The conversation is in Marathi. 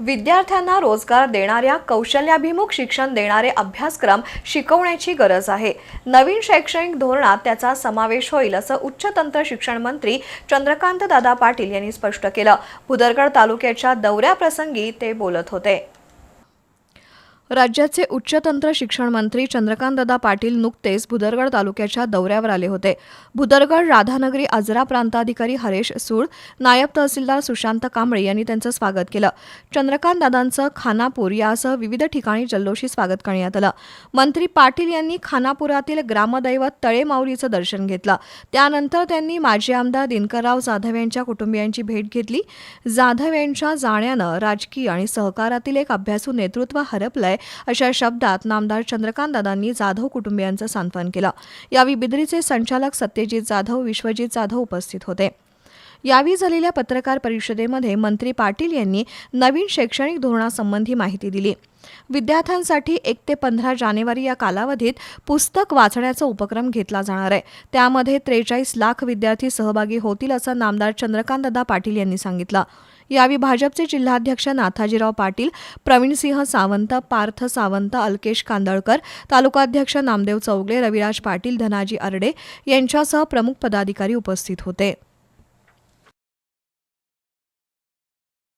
विद्यार्थ्यांना रोजगार देणाऱ्या कौशल्याभिमुख शिक्षण देणारे अभ्यासक्रम शिकवण्याची गरज आहे. नवीन शैक्षणिक धोरणात त्याचा समावेश होईल असं उच्च तंत्र शिक्षण मंत्री चंद्रकांत दादा पाटील यांनी स्पष्ट केलं. भुदरगड तालुक्याच्या दौऱ्याप्रसंगी ते बोलत होते. राज्याचे उच्च तंत्र शिक्षण मंत्री चंद्रकांतदादा पाटील नुकतेच भुदरगड तालुक्याच्या दौऱ्यावर आले होते. भुदरगड राधानगरी आजरा प्रांताधिकारी हरेश सूळ नायब तहसीलदार सुशांत कांबळे यांनी त्यांचं स्वागत केलं. चंद्रकांत दादांचं खानापूर यासह विविध ठिकाणी जल्लोषी स्वागत करण्यात आलं. मंत्री पाटील यांनी खानापुरातील ग्रामदैवत तळेमाऊलीचं दर्शन घेतलं. त्यानंतर त्यांनी माजी आमदार दिनकरराव जाधव यांच्या कुटुंबियांची भेट घेतली. जाधव यांच्या जाण्यानं राजकीय आणि सहकारातील एक अभ्यासू नेतृत्व हरपलंय अशा शब्दात नामदार चंद्रकांतदादांनी जाधव कुटुंबियांचं सांत्वन केलं. यावेळी बिद्रीचे संचालक सत्यजित जाधव विश्वजित जाधव उपस्थित होते. यावेळी झालेल्या पत्रकार परिषदेमध्ये मंत्री पाटील यांनी नवीन शैक्षणिक धोरणासंबंधी माहिती दिली. विद्यार्थ्यांसाठी एक ते पंधरा जानेवारी या कालावधीत पुस्तक वाचण्याचा उपक्रम घेतला जाणार आहे. त्यामध्ये त्रेचाळीस लाख विद्यार्थी सहभागी होतील असं नामदार चंद्रकांतदा पाटील यांनी सांगितलं. यावेळी भाजपचे जिल्हाध्यक्ष नाथाजीराव पाटील प्रवीणसिंह सावंत पार्थ सावंत अल्केश कांदळकर तालुकाध्यक्ष नामदेव चौगले रविराज पाटील धनाजी अर्डे यांच्यासह प्रमुख पदाधिकारी उपस्थित होते.